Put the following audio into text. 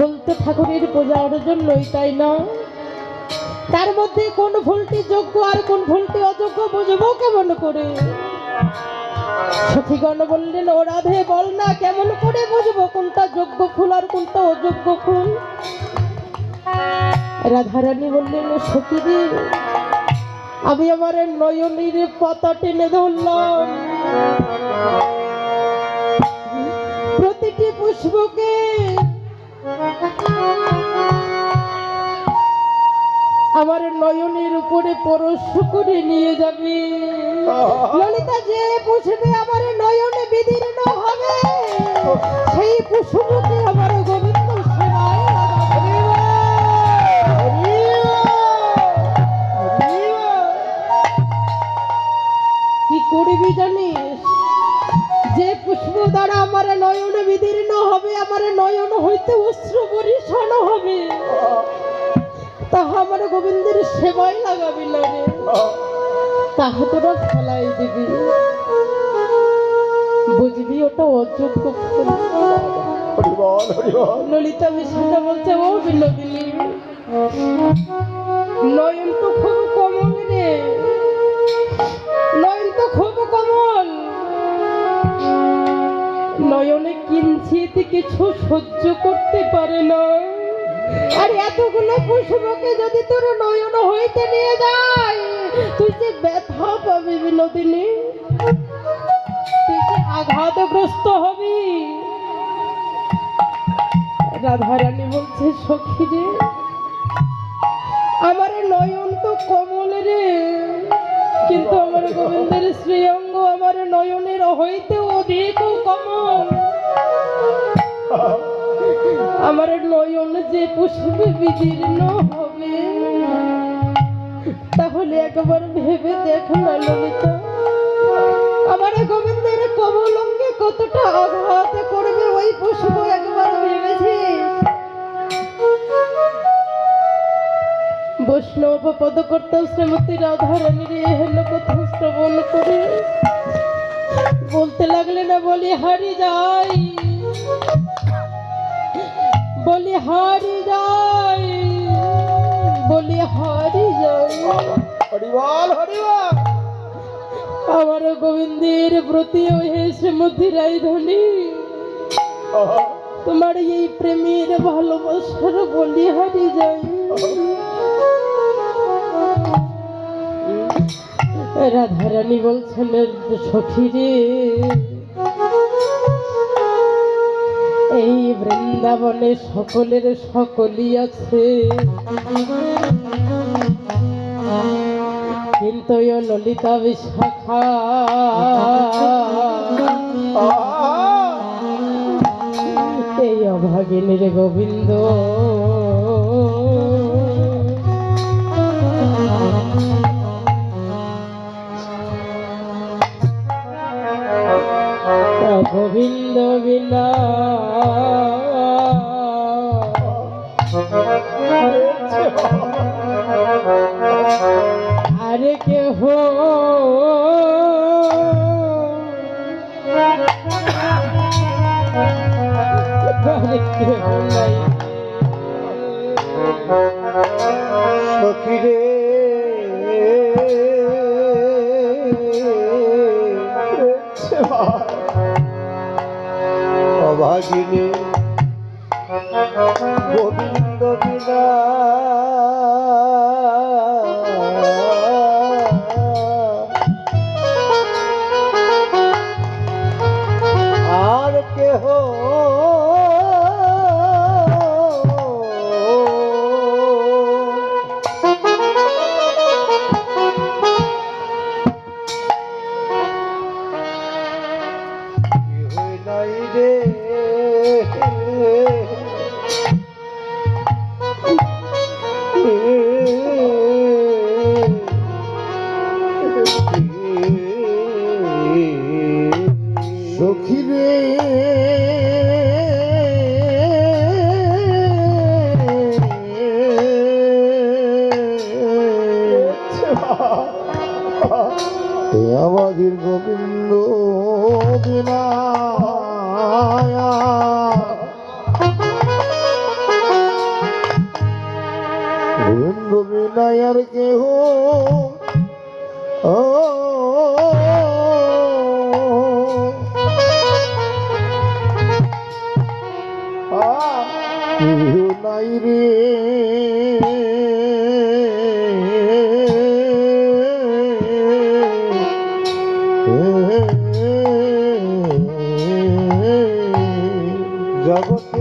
ফুল তো ঠাকুরের পূজার জন্যই তাই না? তার মধ্যে কোন ফুলটি যোগ্য আর কোন ফুলটি অযোগ্য বুঝব কেমন করে? সখীগণ বললেন, ও রাধে, বল না, কেমন করে বুঝব কোনটা যোগ্য ফুল আর কোনটা অযোগ্য ফুল রাধারানী বললেন সখীদি আমি আমার নয়নীর পাতা টেনে ধরলাম। প্রতিটি পুষ্পকে আমার নয়নের উপরে পরশ করে নিয়ে যাবে। ললিতা যে পুষবে আমার নয়নে বিদীর্ণ হবে সেই পুষ্পকে আমার গোবিন্দ কি করবি জানিস? যে পুষ্প দ্বারা আমার নয়ন বিদীর্ণ হবে, আমার নয়ন হইতে অশ্রু বরিশান হবে। তাহা আমার গোবিন্দের সেবায় লাগাবি রে তাহা তোরা ফেলাই দিবি। বুঝবি, ওটা অযোগ্য ললিতা মিশ্রটা বলছে, ও বিনোদিনী, নয়ন তো খুব কমল রে। নয়ন তো খুব কমল নয়নে কিছু সহ্য করতে পারে না। আর এতগুলো পুষ্পকে যদি তোর নয়ন হইতে নিয়ে যায়, তুই যে ব্যথা পাবি বিনোদিনী। তুই আঘাতগ্রস্ত হবি। রাধারানী বলছে, সখী রে, আমার নয়ন তো কমল রে, কিন্তু আমার গোবিন্দের শ্রীঅঙ্গ আমার নয়নের হইতে অধিক কমল। আমার নয়ন যে পুষ্পে বিদীর্ণ হবে, তাহলে একবার ভেবে দেখ না ললিতা, আমার গোবিন্দের কমল অঙ্গে কতটা আঘাত করবে ওই পুষ্প একবার ভেবেছিস বৈষ্ণব পদ পদকর্তা শ্রীমতী রাধারানীর হেন কথা শ্রবণ করে বলতে লাগলে না বলি হারি যাই। বলি হারি যাই বলি হারি যাই। হরি বল হরি বল আমার গোবিন্দের প্রতি হে শ্রীমতী রায়ধনী তোমার এই প্রেমের ভালোবাসার বলি হারি যাই। রাধারানী বলছেন সখী রে এই বৃন্দাবনে সকলের সকলই আছে। কিন্তু ললিতা বিশাখা এই অভাগিনীর গোবিন্দ গোবিন্দ বিনা আরে কে হো আরে हा के গোবিন্দ বিনা গোবিন্দ বিনায়ার নাই রে জগতে